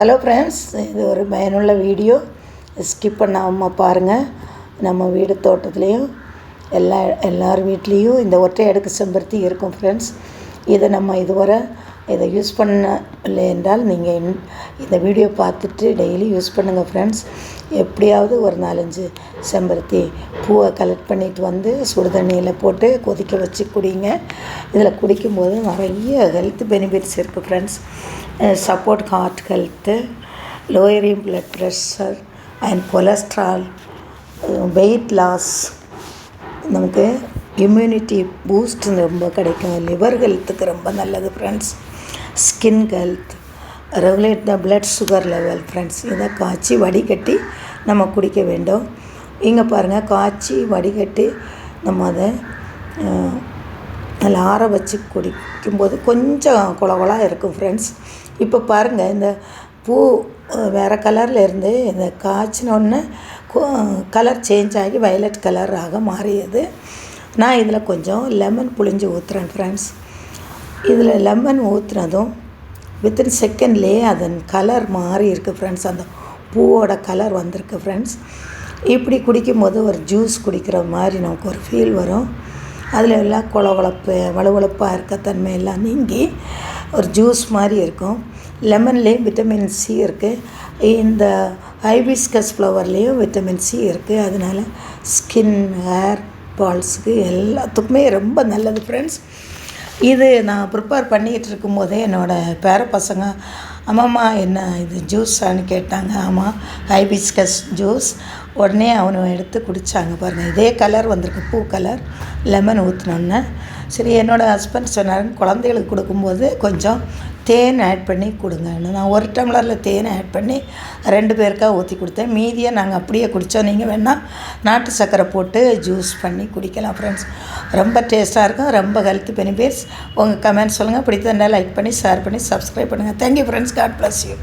Hello friends இது ஒரு பயனுள்ள வீடியோ. ஸ்கிப் பண்ணாமல் பாருங்கள் நம்ம வீடு தோட்டத்துலேயும் எல்லா எல்லார் வீட்லேயும் இந்த ஒற்றை அடுக்கு செம்பருத்தி இருக்கும் ஃப்ரெண்ட்ஸ் இதை நம்ம இதுவரை இதை யூஸ் பண்ணலை என்றால் நீங்கள் இந்த வீடியோ பார்த்துட்டு டெய்லி யூஸ் பண்ணுங்கள் ஃப்ரெண்ட்ஸ் எப்படியாவது ஒரு நாலஞ்சு செம்பருத்தி பூவை கலெக்ட் பண்ணிட்டு வந்து சுடு தண்ணியில் போட்டு கொதிக்க வச்சு குடிங்க. இதில் குடிக்கும்போது நிறைய ஹெல்த் பெனிஃபிட்ஸ் இருக்குது friends support heart health lowering blood pressure and cholesterol weight loss நமக்கு இம்யூனிட்டி பூஸ்ட் ரொம்ப கிடைக்கும். லிவர் ஹெல்த்துக்கு ரொம்ப நல்லது friends skin health regulate the blood sugar level friends இதை காய்ச்சி வடிகட்டி நம்ம குடிக்க வேண்டும். இங்கே பாருங்கள் காய்ச்சி வடிகட்டி நம்ம அதை நல்லா ஆற வச்சு குடிக்கும்போது கொஞ்சம் குளகுலாக இருக்கும் ஃப்ரெண்ட்ஸ் இப்போ பாருங்கள் இந்த பூ வேறு கலரில் இருந்து இந்த காய்ச்சினோடனே கலர் சேஞ்ச் ஆகி வயலட் கலராக மாறியது. நான் இதில் கொஞ்சம் லெமன் புளிஞ்சு ஊற்றுறேன் ஃப்ரெண்ட்ஸ் இதில் லெமன் ஊற்றுனதும் வித்தின் செகண்ட்லேயே அதன் கலர் மாறி இருக்குது ஃப்ரெண்ட்ஸ் அந்த பூவோட கலர் வந்திருக்கு ஃப்ரெண்ட்ஸ் இப்படி குடிக்கும்போது ஒரு ஜூஸ் குடிக்கிற மாதிரி நமக்கு ஒரு ஃபீல் வரும். அதில் எல்லாம் கொழப்பு வலுவழுப்பாக இருக்க தன்மை எல்லாம் நீங்கி ஒரு ஜூஸ் மாதிரி இருக்கும். லெமன்லேயும் விட்டமின் சி இருக்குது இந்த ஹைபிஸ்கஸ் ஃப்ளவர்லேயும் விட்டமின் சி இருக்குது அதனால் ஸ்கின் ஹேர் பால்ஸுக்கு எல்லாத்துக்குமே ரொம்ப நல்லது ஃப்ரெண்ட்ஸ் இது நான் ப்ரிப்பேர் பண்ணிக்கிட்டு இருக்கும்போதே என்னோடய பேர பசங்க அம்மாம்மா என்ன இது ஜூஸான்னு கேட்டாங்க. ஆமாம் ஹைபிஸ்கஸ் ஜூஸ். உடனே அவனை எடுத்து குடித்தாங்க பாருங்கள் இதே கலர் வந்திருக்கு பூ கலர். லெமன் ஊற்றினோன்னே சரி என்னோடய ஹஸ்பண்ட் சொன்னார் குழந்தைகளுக்கு கொடுக்கும்போது கொஞ்சம் தேன் ஆட் பண்ணி கொடுங்க. நான் ஒரு டம்ளரில் தேன் ஆட் பண்ணி ரெண்டு பேருக்காக ஊற்றி கொடுத்தேன். மீதியை நாங்கள் அப்படியே குடித்தோம் நீங்கள் வேணால் நாட்டு சர்க்கரை போட்டு ஜூஸ் பண்ணி குடிக்கலாம் ஃப்ரெண்ட்ஸ் ரொம்ப டேஸ்ட்டாக இருக்கும். ரொம்ப ஹெல்த் பெனிஃபிட்ஸ் உங்கள் கமெண்ட் சொல்லுங்கள் பிடித்திருந்தால் லைக் பண்ணி ஷேர் பண்ணி சப்ஸ்கிரைப் பண்ணுங்கள் thank you friends god bless you